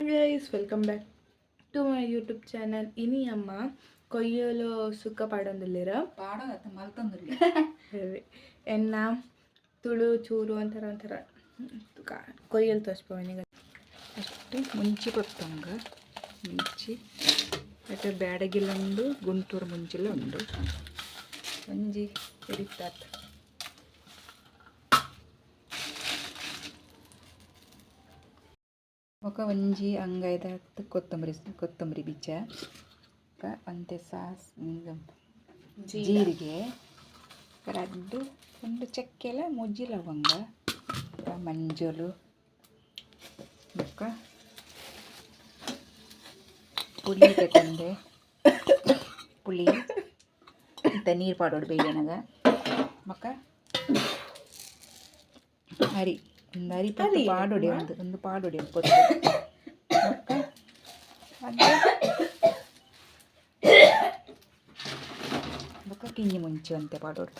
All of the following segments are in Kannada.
guys welcome back to my YouTube channel ఇని అమ్మ కొయ్యలో ಸುಕ್ಕ ಪಾಡೊಂದಿಲ್ಲಿರ ಪಾಡೋ ಮಲ್ತಂದ್ರಿ ಎನ್ನ ತುಳು ಚೂರು ಅಂತಾರ ಅಂತಾರ ಕೊಯ್ಯಲು ತೋರಿಸ್ಬೋವನಿಗ ಅಷ್ಟು ಮುಂಚಿ ಕೊತ್ತಂಗ ಮುಂಚಿ ಮತ್ತು ಬ್ಯಾಡಗಿಲ್ಲೊಂದು ಗುಂಟೂರು ಮುಂಚಿಲ್ಲ ಉಂಡು ಒಂಜಿ ಹಿಡಿತಾತ. ಬೊಕ ಒಂಜಿ ಅಂಗೈದಾತ್ ಕೊತ್ತಂಬರಿ ಕೊತ್ತಂಬರಿ ಬೀಜ. ಅಂತೆ ಸಾಸ್ ಜೀರಿಗೆ. ರಡ್ಡು ಒಂದು ಚಕ್ಕೆಲ ಮುಜ್ಜಿ ಲವಂಗ ಮಂಜೋಲು. ಬೊಕ್ಕ ಪುಳಿ ತಗೊಂಡೆ ಪುಳಿ ಇಂತ ನೀರು ಪಾಡೋಡು ಬೇಯನಗ ಬೊಕ್ಕ ಅರಿ ಒಂದು ಅರಿ ಪತ್ತು ಪಾಡೊಡೆ ಒಂದು ಒಂದು ಪಾಡೊಡೆ ಪೊತ್ತು ಬೊಕ್ಕ ಅದು ಬೊಕ್ಕ ಕಿಂಜಿ ಮುಂಚೆ ಅಂತೆ ಪಾಡೋಡು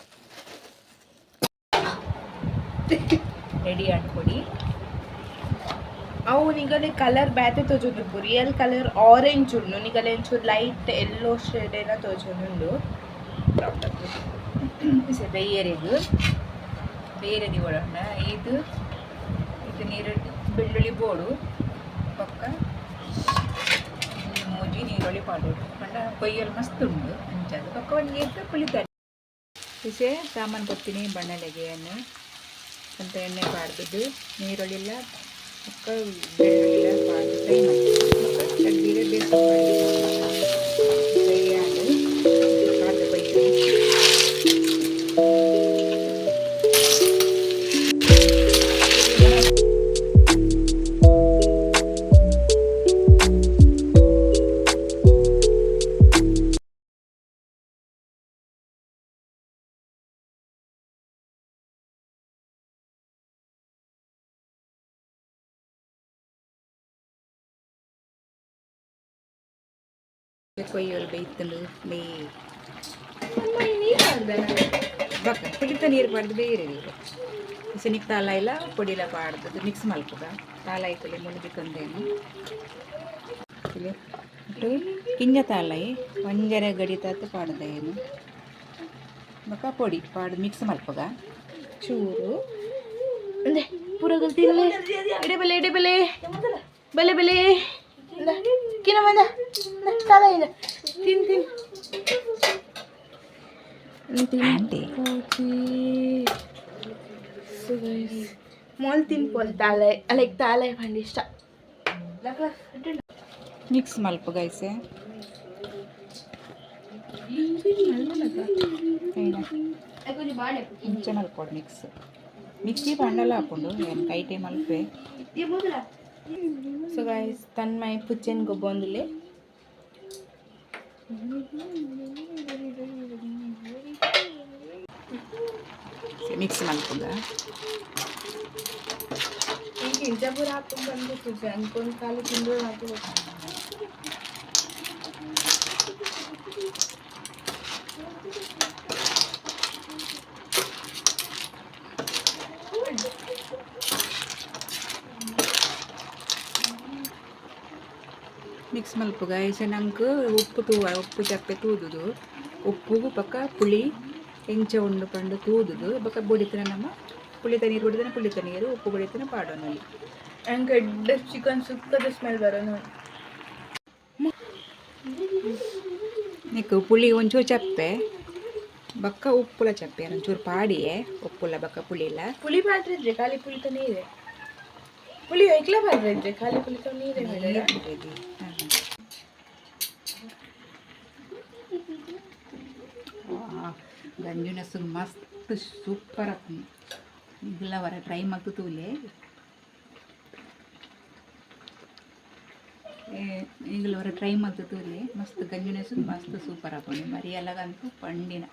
ರೆಡಿ ಅನ್ಕೊಡಿ ಅವು ನಿಗಲೆ ಕಲರ್ ಬ್ಯಾತೆ ತೋಜುಂಡು ರಿಯಲ್ ಕಲರ್ ಆರೆಂಜ್ ಉಂಡು ನಿಗಲೆ ಒಂಚೂರು ಲೈಟ್ ಎಲ್ಲೋ ಶೇಡ್ ಎಲ್ಲ ತೋಜುಂಡು ಬೇರೆದು. ಬೇರೆದಿ ಒಳಂಡ ಇದು ಇದು ನೀರು, ಬೆಳ್ಳುಳ್ಳಿ ಬೋಡು ಪಕ್ಕ ಮೂಜಿ ನೀರುಳ್ಳಿ ಪಾಡೋಡು ಪಂಡ ಕೊಯ್ಯಲು ಮಸ್ತ್ ಉಂಡು ಅಂಚದು ಪಕ್ಕ ಒಂದು ನೀರು ಕುಳಿತಾರೆ. ಇಸೆ, ಸಾಮಾನು ಕೊಡ್ತೀನಿ, ಬಣ್ಣಲೆಗೆಯನ್ನು. ಅಂತ ಎಣ್ಣೆ ಪಾಡ್ದು ನೀರುಳ್ಳಿಲ್ಲ ಪಕ್ಕ ಬೆಳ್ಳುಳ್ಳಿಲ್ಲ ಪಾಡ್ದು ಫ್ರೈ ಕೊಯ್ಯೋಳು ಬೇಯ್ತಂಡು ನೀ ಬಕ್ಕ ಕುಡಿತ ನೀರು ಪಾಡ್ದು ಬೇರೆ ನೀರು. ಸಿನಿಕ್ ತಾಲ ಇಲ್ಲ ಪೊಡಿಲ ಪಾಡ್ದು ಮಿಕ್ಸ್ ಮಲ್ಪುಗ ತಾಲ ಐತಲೆ ಮುಳುಗಿ ತಂದೇನು. ಕಿಂಜ ತಾಲೈ ಒಂಜರೆ ಗಡಿತಾತು ಪಾಡ್ದ ಏನು ಬಕ್ಕ ಪೊಡಿ ಪಾಡ್ದು ಮಿಕ್ಸ್ ಮಲ್ಪಗ ಚೂರು. ಅಂದೆ ಪೂರ ತಿನ್ನಲೆ ಎಡೆ ಬೆಲೆ ಎಡೆ ಬಲೆ. ಬೆಲೆ ಬೆಲೆ. ಕಿನ ಬಂದ ತಲ ಇಲ್ಲ ತಿನ್ ತಿನ್ ಮೊಲ್ ತಿನ್ಪೋಲ್ ತಾಲೆ ಲೈಕ್ ತಾಲೆ ಬಂದು ಇಷ್ಟ ಮಿಕ್ಸ್ ಮಲ್ಪ ಗೈಸೆ ಮುಂಚೆ ಮಲ್ಪೊಡು ಮಿಕ್ಸ್ ಮಿಕ್ಸಿ ಪಂಡಲ ಹಾಕೊಂಡು ಏನು ಕೈ time Malpe so guys Tanmay ಪುಚ್ಚೆನ್ ಗೊಬ್ಬೊಂದಿಲೆ mix ಮಲ್ಪುಗ ಈಗ ಇಂಜಾಪುರ ಹಾಕೊಂಡು ಬಂದ್ಬಿಟ್ಟು ಅನ್ಕೊಂಡು ಕಾಲು ತಿಂದು ಹಾಕಿ Mix ಮಲ್ಪುಗ ಐಸ ನಂಗೆ ಉಪ್ಪು ತೂವ ಉಪ್ಪು ಚಪ್ಪೆ ತೂದುದು. ಉಪ್ಪು ಪಕ್ಕ ಪುಳಿ ಎಂಚ ಉಂಡು ಪಂಡು ತೂದುದು. ಬೊಕ್ಕ ಬುಡಿತನ ನಮ್ಮ ಪುಳಿ ನೀರು ಬಡಿತನ ಪುಳಿತ ನೀರು ಉಪ್ಪು ಬಡಿತನ ಪಾಡೋನಲ್ಲಿ ನಂಗೆ ಎಡ್ಡ ಚಿಕನ್ ಸುಕ್ಕದ ಸ್ಮೆಲ್ ಬರೋನು. ನಿಕ್ಕು ಪುಳಿ ಒಂಚೂರು ಚಪ್ಪೆ ಬಕ್ಕ ಉಪ್ಪುಲ ಚಪ್ಪೆ ಒಂಚೂರು ಪಾಡಿಯೇ ಉಪ್ಪುಲ ಬಕ್ಕ ಇಲ್ಲ ಪುಳಿ ಪಾತ್ರೆ ಖಾಲಿ ಪುಳಿತ ನೀರೇ. ಪುಳಿ ಐಕ್ಲ ಪಾತ್ರೆ ಖಾಲಿ ಪುಳಿತ ನೀರೇ ಬೇಡ ಗಂಜುನಸು ಮಸ್ತ್ ಸೂಪರ್ ಆಗ್ತೀನಿ ಈಗಲ ವರ ಟ್ರೈ ಮಾಡ್ತು ತೂಲೆ. ಈಗಲ ವರ ಟ್ರೈ ಮಾಡ್ತು ತೂಲೆ. ಮಸ್ತ್ ಗಂಜುನಸು ಮಸ್ತ್ ಸೂಪರ್ ಹಾಕೊಂಡು ಮರಿ ಎಲ್ಲಗಂತೂ ಪಂಡಿನ.